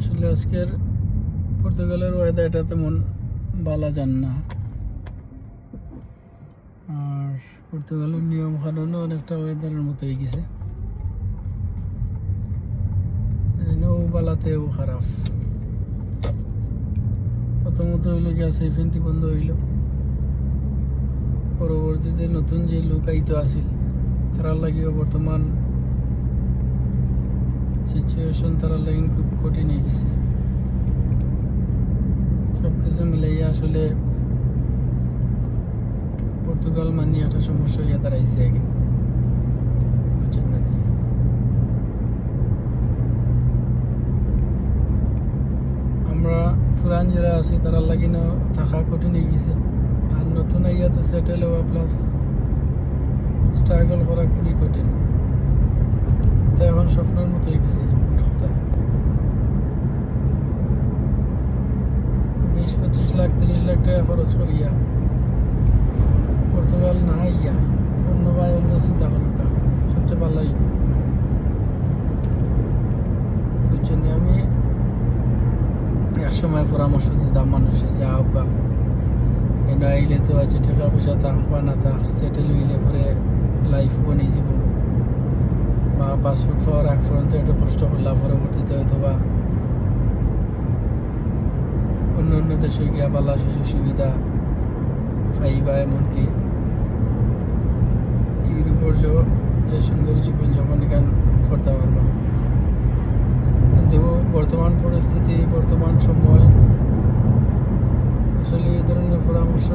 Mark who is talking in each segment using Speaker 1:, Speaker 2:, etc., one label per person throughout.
Speaker 1: আজকের পর্তুগালের ওয়েদারটা তেমন বালা যান না। আর পর্তুগালের নিয়ম কানুনও অনেকটা ওয়েদারের মতোই গেছে। ও বালাতেও খারাপ। প্রথমত হইল গ্যাস ইভেন্টটি বন্ধ হইল। পরবর্তীতে নতুন যে লোক আইতো আসিল তারা লাগিও বর্তমান সিচুয়েশন তারা লাগিন খুব কঠিন হয়ে গেছে। সব কিছু মিলাইয়া আসলে পর্তুগাল মানি একটা সমস্যা হইয়া দাঁড়াইছে এখন। বুঝছেন না নি? আমরা পুরান যারা আছি, তারা লাগিনও থাকা কঠিন হয়ে গেছে। আর নতুন আইয়া তো সেটেল হওয়া প্লাস স্ট্রাগল করা খুবই কঠিন। এটা এখন স্বপ্নের মতো গেছে বিশ, পঁচিশ লাখ, তিরিশ লাখ টাকা খরচ করিয়া, পর্তুগাল না ইয়া অন্যবার অন্য চিন্তা করুকা সবচেয়ে ভালো বুঝছেন আমি? এক সময় পরামর্শ দিতাম মানুষে যে আব্বা এনে আইলে তো আছে টাকা পয়সা থাক বা না থাক সেটেল হইলে পরে লাইফ বনি যাব বা পাসপোর্ট পাওয়ার আগ পর্যন্ত একটু কষ্ট করলাম পরবর্তীতে হয়তো বা অন্য অন্য দেশে গিয়া বালা সুযোগ সুবিধা পাইবা এমনকি। ইউরোপের যে সুন্দর জীবন যাপন এখান করতে পারবা। কিন্তু বর্তমান পরিস্থিতি, বর্তমান সময় আসলে এই ধরনের পরামর্শ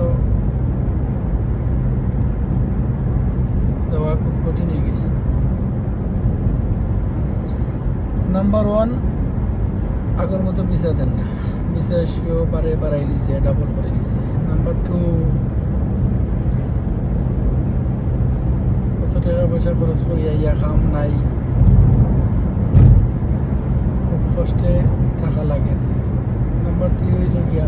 Speaker 1: দেওয়া খুব কঠিন হয়ে গেছে নাম্বার ওয়ান, আগের মতো ভিসা দেন না। ভিসা এসেও বারে বাড়াই দিছে ডাবল করে দিছে নাম্বার টু কত টাকা পয়সা খরচ করিয়া ইয়া খাম নাই। খুব কষ্টে থাকা লাগে। নাম্বার থ্রি হইল গিয়া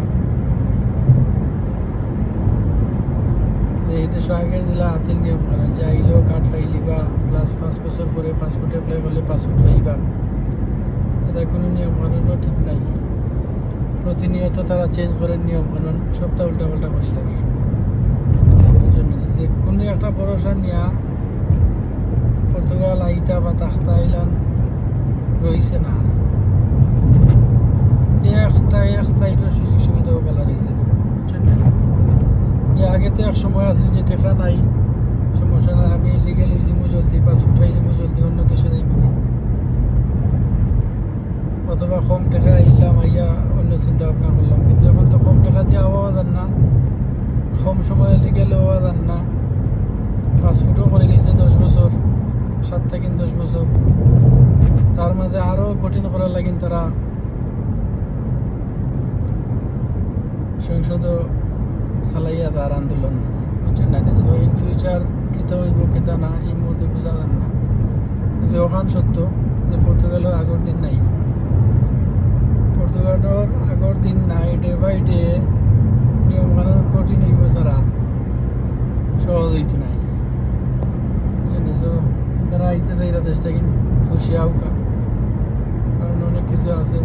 Speaker 1: এই দেশ দিলা হাতির নিয়ম করেন যে আইলেও কার্ড ফাইলিবা প্লাস পাঁচ বছর পরে পাসপোর্ট এপ্লাই করলে পাসপোর্ট পাইবা নিয়ম ঠিক নাই। প্রতিনিয়ত তারা চেঞ্জ করেন নিয়ম কানুন উল্টা পাল্টা করিল এই যে কোনো একটা ভরসা নিয়া পর্তুগাল, আইতা বা তাখতা আইলান রইছে না। একটা এক সুযোগ সুবিধাও বলা রয়েছে না। বুঝছেন? আগে তো এক সময় আছিল যে টেকা নাই সমস্যা নাই আমি লিগেল হয়ে যাব জলদি পাসপোর্ট পাইলে জলদি অন্য দেশে যাইব অথবা কম টাকা আইলাম আইয়া অন্য চিন্তা ভাবনা করলাম কিন্তু এখন তো কম টাকা দিয়ে হওয়া যান না কম সময়ে লিগেল হওয়া যান না পাসপোর্টও করে নিয়েছে দশ বছর সাত থেকে দশ বছর। তার মধ্যে আরও কঠিন করার লাগিন তারা। সংসদ চালাইয়া তার আন্দোলন, বুঝছেন না? সো ইন ফিউচার কিতা হইব কিতা না, এই মুহূর্তে বোঝা যান না। কিন্তু ওখান সত্য যে পর্তুগালের আগর দিন নাই। পর্তুগালের আগর দিন নাই ডে বাই ডে নিয়ম কানুন কঠিন হইব ছাড়া সহজ হইতো নাই বুঝছেন সো তারা আইতে চাইরা দেশ থেকে খুশি আউকা কারণ অনেক কিছু আছে।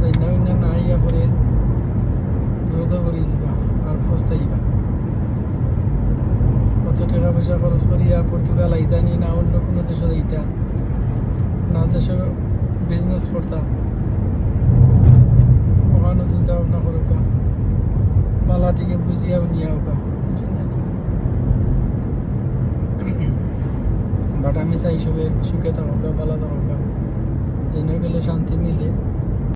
Speaker 1: তাই না না না আইয়া পরে বিপদ পড়ে যাবা আর ফস্তাইবা। কত টাকা পয়সা খরচ নি অন্য কোনো দেশে আইতা, না দেশে বিজনেস করতা। ওখানে চিন্তা ভাবনা করুকা বালাটিকে বুঝিয়াও নিয়ে হোকা বাট আমি চাই সবে সুখে থাকা বলা থাকা যেন গেলে শান্তি মিলে।